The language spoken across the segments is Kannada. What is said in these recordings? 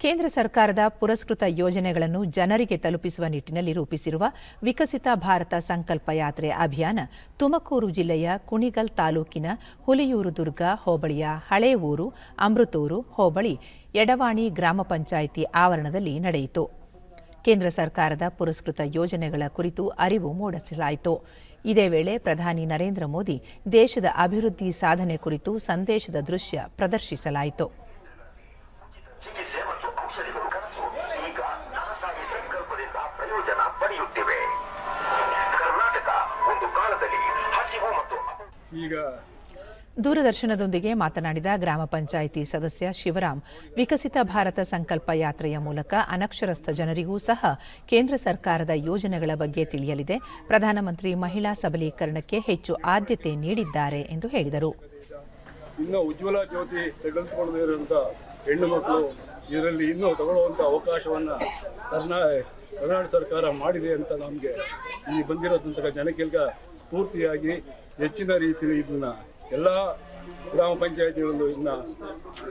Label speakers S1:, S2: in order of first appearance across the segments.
S1: ಕೇಂದ್ರ ಸರ್ಕಾರದ ಪುರಸ್ಕೃತ ಯೋಜನೆಗಳನ್ನು ಜನರಿಗೆ ತಲುಪಿಸುವ ನಿಟ್ಟಿನಲ್ಲಿ ರೂಪಿಸಿರುವ ವಿಕಸಿತ ಭಾರತ ಸಂಕಲ್ಪ ಯಾತ್ರೆ ಅಭಿಯಾನ ತುಮಕೂರು ಜಿಲ್ಲೆಯ ಕುಣಿಗಲ್ ತಾಲೂಕಿನ ಹುಲಿಯೂರು ದುರ್ಗ, ಹೋಬಳಿಯ ಹಳೇ ಊರು ಅಮೃತೂರು, ಹೋಬಳಿ, ಎಡವಾಣಿ ಗ್ರಾಮ ಪಂಚಾಯಿತಿ ಆವರಣದಲ್ಲಿ ನಡೆಯಿತು. ಕೇಂದ್ರ ಸರ್ಕಾರದ ಪುರಸ್ಕೃತ ಯೋಜನೆಗಳ ಕುರಿತು ಅರಿವು ಮೂಡಿಸಲಾಯಿತು. ಇದೇ ವೇಳೆ ಪ್ರಧಾನಿ ನರೇಂದ್ರ ಮೋದಿ ದೇಶದ ಅಭಿವೃದ್ಧಿ ಸಾಧನೆ ಕುರಿತು ಸಂದೇಶದ ದೃಶ್ಯ ಪ್ರದರ್ಶಿಸಲಾಯಿತು.
S2: ಈಗ
S1: ದೂರದರ್ಶನದೊಂದಿಗೆ ಮಾತನಾಡಿದ ಗ್ರಾಮ ಪಂಚಾಯಿತಿ ಸದಸ್ಯ ಶಿವರಾಮ್ ವಿಕಸಿತ ಭಾರತ ಸಂಕಲ್ಪ ಯಾತ್ರೆಯ ಮೂಲಕ ಅನಕ್ಷರಸ್ಥ ಜನರಿಗೂ ಸಹ ಕೇಂದ್ರ ಸರ್ಕಾರದ ಯೋಜನೆಗಳ ಬಗ್ಗೆ ತಿಳಿಯಲಿದೆ. ಪ್ರಧಾನಮಂತ್ರಿ ಮಹಿಳಾ ಸಬಲೀಕರಣಕ್ಕೆ ಹೆಚ್ಚು ಆದ್ಯತೆ ನೀಡಿದ್ದಾರೆ ಎಂದು ಹೇಳಿದರು.
S3: ಇನ್ನೂ ಉಜ್ವಲ ಜ್ಯೋತಿ ಹೆಣ್ಣು ಮಕ್ಕಳು ಇದರಲ್ಲಿ ಇನ್ನೂ ತಗೊಳ್ಳುವಂಥ ಅವಕಾಶವನ್ನು ಕರ್ನಾಟಕ ಸರ್ಕಾರ ಮಾಡಿದೆ ಅಂತ ನಮಗೆ ಈ ಬಂದಿರೋದಂತಹ ಜನಕ್ಕೆಲ್ಲ ಸ್ಫೂರ್ತಿಯಾಗಿ ಹೆಚ್ಚಿನ ರೀತಿಯಲ್ಲಿ ಇದನ್ನ ಎಲ್ಲ ಗ್ರಾಮ ಪಂಚಾಯತಿಗಳಲ್ಲೂ ಇದನ್ನ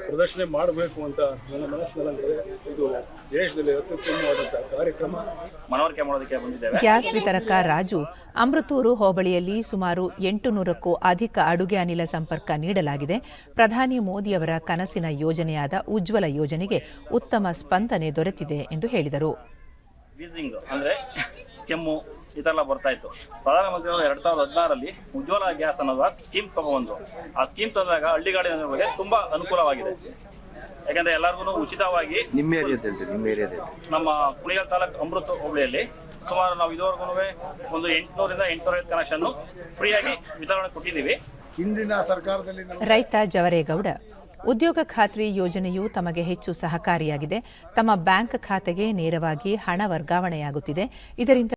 S3: ಪ್ರದರ್ಶನೆ ಮಾಡಬೇಕು ಅಂತ ನನ್ನ ಮನಸ್ಸಿನಲ್ಲಂತೆ ಇದು ದೇಶದಲ್ಲಿ ಅತ್ಯುತ್ತಮವಾದಂತ ಕಾರ್ಯಕ್ರಮ.
S4: ಮನವರಿಕೆ ಮಾಡೋದಕ್ಕೆ ಬಂದಿದ್ದೇವೆ.
S1: ಗ್ಯಾಸ್ ವಿತರಕ ರಾಜು ಅಮೃತೂರು ಹೋಬಳಿಯಲ್ಲಿ ಸುಮಾರು ಎಂಟು ನೂರಕ್ಕೂ ಅಧಿಕ ಅಡುಗೆ ಅನಿಲ ಸಂಪರ್ಕ ನೀಡಲಾಗಿದೆ. ಪ್ರಧಾನಿ ಮೋದಿಯವರ ಕನಸಿನ ಯೋಜನೆಯಾದ ಉಜ್ವಲ ಯೋಜನೆಗೆ ಉತ್ತಮ ಸ್ಪಂದನೆ ದೊರೆತಿದೆ ಎಂದು ಹೇಳಿದರು.
S4: ವೀಸಿಂಗ್ ಅಂದ್ರೆ ಕೆಮ್ಮು ಈ ಥರ ಎಲ್ಲ ಬರ್ತಾ ಇತ್ತು. ಪ್ರಧಾನಮಂತ್ರಿಯವರು ಎರಡು ಸಾವಿರದ ಹದಿನಾರರಲ್ಲಿ ಉಜ್ವಲ ಗ್ಯಾಸ್ ಅನ್ನೋದ ಸ್ಕೀಮ್ ತಗೊಂಡ್ರು. ಆ ಸ್ಕೀಮ್ ತಂದಾಗ ಹಳ್ಳಿಗಾಡಿನ ಬಗ್ಗೆ ತುಂಬಾ ಅನುಕೂಲವಾಗಿದೆ. ಯಾಕಂದ್ರೆ ಎಲ್ಲರಿಗೂ ಉಚಿತವಾಗಿ
S5: ನಿಮ್ಮ ಏರಿಯಾದಲ್ಲಿ ನಿಮ್ಮ ಏರಿಯಾದಲ್ಲಿ.
S4: ನಮ್ಮ ಕುಣಿಗಲ್ ತಾಲೂಕು ಅಮೃತ ಹೋಬಳಿಯಲ್ಲಿ ಸುಮಾರು ನಾವು ಇದುವರೆಗೂ ಒಂದು ಎಂಟುನೂರಿಂದ ಎಂಟುನೂರ ಐದು ಕನೆಕ್ಷನ್ ಫ್ರೀಯಾಗಿ ವಿತರಣೆ ಕೊಟ್ಟಿದ್ದೀವಿ.
S3: ಹಿಂದಿನ ಸರ್ಕಾರದಲ್ಲಿ
S1: ರೈತ ಜವರೇಗೌಡ ಉದ್ಯೋಗ ಖಾತ್ರಿ ಯೋಜನೆಯು ತಮಗೆ ಹೆಚ್ಚು ಸಹಕಾರಿಯಾಗಿದೆ. ತಮ್ಮ ಬ್ಯಾಂಕ್ ಖಾತೆಗೆ ನೇರವಾಗಿ ಹಣ ವರ್ಗಾವಣೆಯಾಗುತ್ತಿದೆ. ಇದರಿಂದ